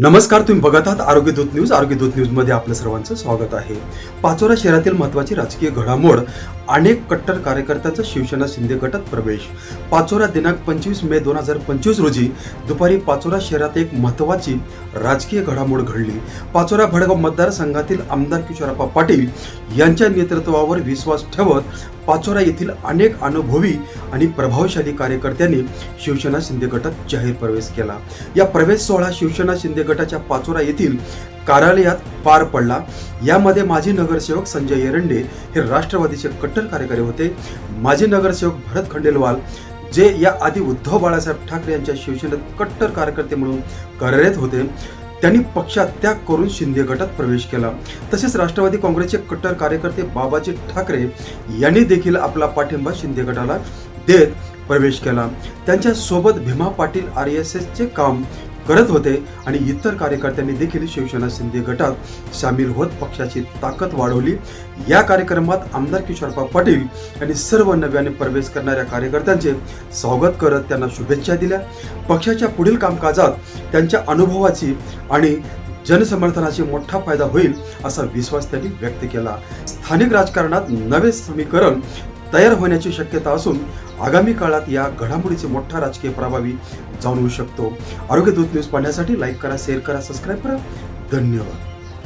नमस्कार तुम्ही बघत आहात आरोग्य दूत न्यूज. आरोग्य दूत न्यूजमध्ये आपलं सर्वांचं स्वागत आहे. पाचोरा शहरातील महत्वाची राजकीय घडामोड अनेक कट्टर कार्यकर्त्यांचा शिवसेना शिंदे गटात प्रवेश. पाचोरा दिनांक पंचवीस मे दोन हजार पंचवीस रोजी दुपारी पाचोरा शहरात एक महत्वाची राजकीय घडामोड घडली. पाचोरा भडगाव मतदारसंघातील आमदार किशोरप्पा पाटील यांच्या नेतृत्वावर विश्वास ठेवत पाचोरा येथील अनेक अनुभवी आणि प्रभावशाली कार्यकर्त्यांनी शिवसेना शिंदे गटात जाहीर प्रवेश केला. या प्रवेश सोहळा शिवसेना शिंदे गटाच्या पाचोरा येथील कार्यालयात पार पडला. यामध्ये माजी नगरसेवक संजय एरंडे हे राष्ट्रवादीचे कट्टर कार्यकारी होते. माजी नगरसेवक भरत खंडेलवाल जे या आधी उद्धव बाळासाहेब ठाकरे यांच्या शिवसेनेत कट्टर कार्यकर्ते म्हणून कार्यरत होते त्यांनी पक्षात त्याग करून शिंदे गटात प्रवेश केला. तसेच राष्ट्रवादी काँग्रेसचे कट्टर कार्यकर्ते बाबाजी ठाकरे यांनी देखील आपला पाठिंबा शिंदे गटाला देत प्रवेश केला. त्यांच्यासोबत भीमा पाटील आर एस एसचे काम करत होते आणि इतर कार्यकर्त्यांनी देखील शिवसेना शिंदे गटात सामील होत पक्षाची ताकद वाढवली. या कार्यक्रमात आमदार किशोरबा पाटील यांनी सर्व नव्याने प्रवेश करणाऱ्या कार्यकर्त्यांचे स्वागत करत त्यांना शुभेच्छा दिल्या. पक्षाच्या पुढील कामकाजात त्यांच्या अनुभवाची आणि जनसमर्थनाची मोठा फायदा होईल असा विश्वास त्यांनी व्यक्त केला. स्थानिक राजकारणात नवे समीकरण तयार होण्याची शक्यता असून आगामी काळात या घडामोडीचे मोठा राजकीय प्रभावी जाणवू शकतो. आरोग्य दूत न्यूज पाहण्यासाठी लाईक करा शेअर करा सबस्क्राईब करा. धन्यवाद.